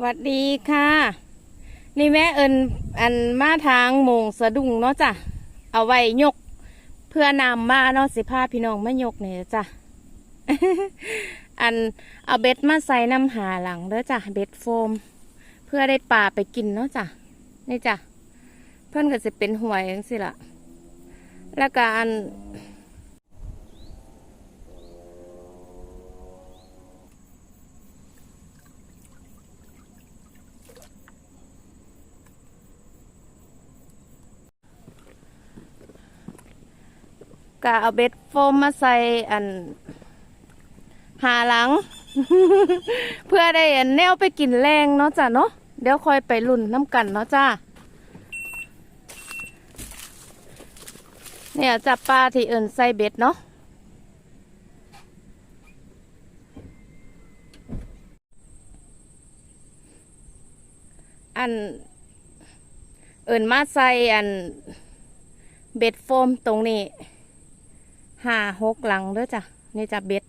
หวัดดีค่ะ นี่แม่เอิญอันมาทางมงสะดุ้งเนาะจ้ะ เอาไว้ยก เพื่อนำมาเนาะสิพาพี่น้องมายกเนี่ยจ้ะ อันเอาเบ็ดมาใส่น้ำหาหลังเด้อจ้ะเบ็ดโฟม เพื่อได้ปลาไปกินเนาะจ้ะนี่จ้ะ เพื่อนก็จะเป็นหวยจังสิละแล้วก็อัน ก็เอาเบ็ดโฟมมาใส่อันหาหลัง เพื่อได้อันแนวไปกินแรงเนาะจ้ะเนาะเดี๋ยวคอยไปลุ่นน้ำกันเนาะจ้าเนี่ยจับปลาที่เอินใส่เบ็ดเนาะอัน เอินมาใส่อันเบ็ดโฟมตรงนี้ ห้าหกหลังเด้อจ้ะนี่จะเบ็ด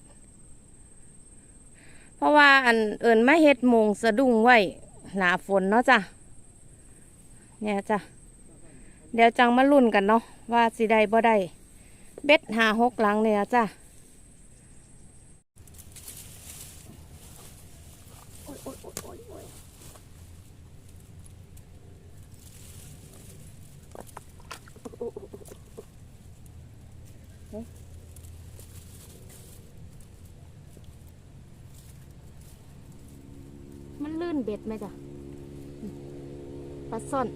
เพราะว่าอันเอิญมาเฮ็ดมงสะดุ้งไว้หนาฝนเนาะจ้ะเนี่ยจ้ะเดี๋ยวจังมาลุ่นกันเนาะว่าสิได้บ่ได้เบ็ดห้าหกหลังเนี่ยจ้ะโอ๊ยโอ๊ยโอ๊ยโอ๊ยโอ๊ย มัน ลื่นเบ็ดไหมจ้ะปลาซ่อน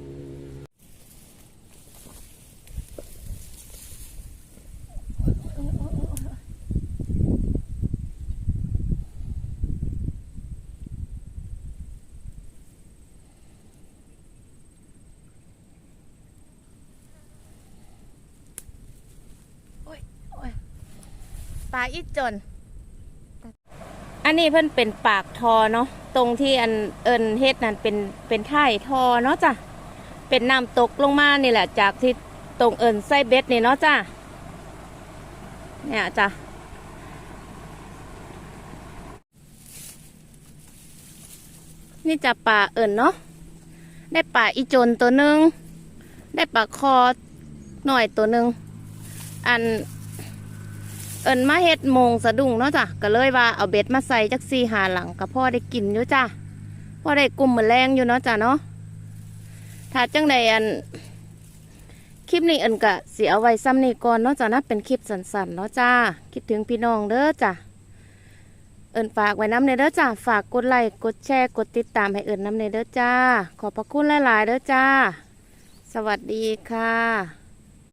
โอ้ยโอ้ยปลาอีจนอั นนี้เพิ่นเป็นปากทอเนาะตรงที่อันเอิญเฮ็ดนั่นเป็นเป็นท่ายทอเนาะจ้ะเป็นน้ำตกลงมานี่แหละ จากที่ตรงเอิญไส้เบ็ดนี่เนาะจ้ะเนี่ยจ้ะนี่จะป่าเอิญเนาะได้ป่าอีโจนตัวหนึ่งได้ป่าคอหน่อยตัวหนึ่งอัน เอินมาเฮ็ดมงสะดุ้งเนาะจ้ะก็เลยว่าเอาเบ็ดมาใส่จักซี่หาหลังกับพ่อได้กินอยู่จ้ะพ่อได้กลุ่มมือแรงอยู่เนาะจ้ะเนาะถ้าจังใดอันคลิปนี้เอินกะเสียเอาไว้ซ้ำนี่ก่อนเนาะจ้ะนะเป็นคลิปสั้นๆเนาะจ้าคิดถึงพี่น้องเด้อจ้ะเอินฝากไว้น้ำในเด้อจ้ะฝากกดไลค์กดแชร์กดติดตามให้เอินน้ำในเด้อจ้าขอบพระคุณหลายๆเด้อจ้า สวัสดีค่ะ